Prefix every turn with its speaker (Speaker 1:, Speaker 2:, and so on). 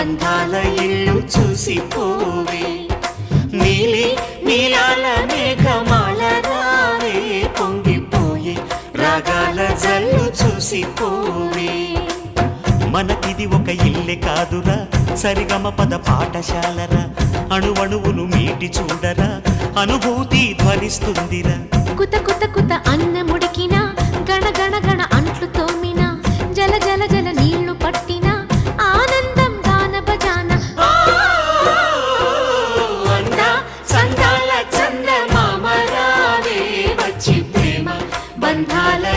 Speaker 1: బంధాల ఇల్లు చూసి పోవే. నీలి నీలాల మేఘమాల రావే. పొంగిపోయే రాగాల జల్లు చూసి పోవే. మనకిది ఒక ఇల్లే కాదురా. సరిగమ పద పాఠశాలరా. అణువణువులు మీటి చూడరా. అనుభూతి ధ్వనిస్తుందిరా.
Speaker 2: కుత కుత కుత అన్నము संभाला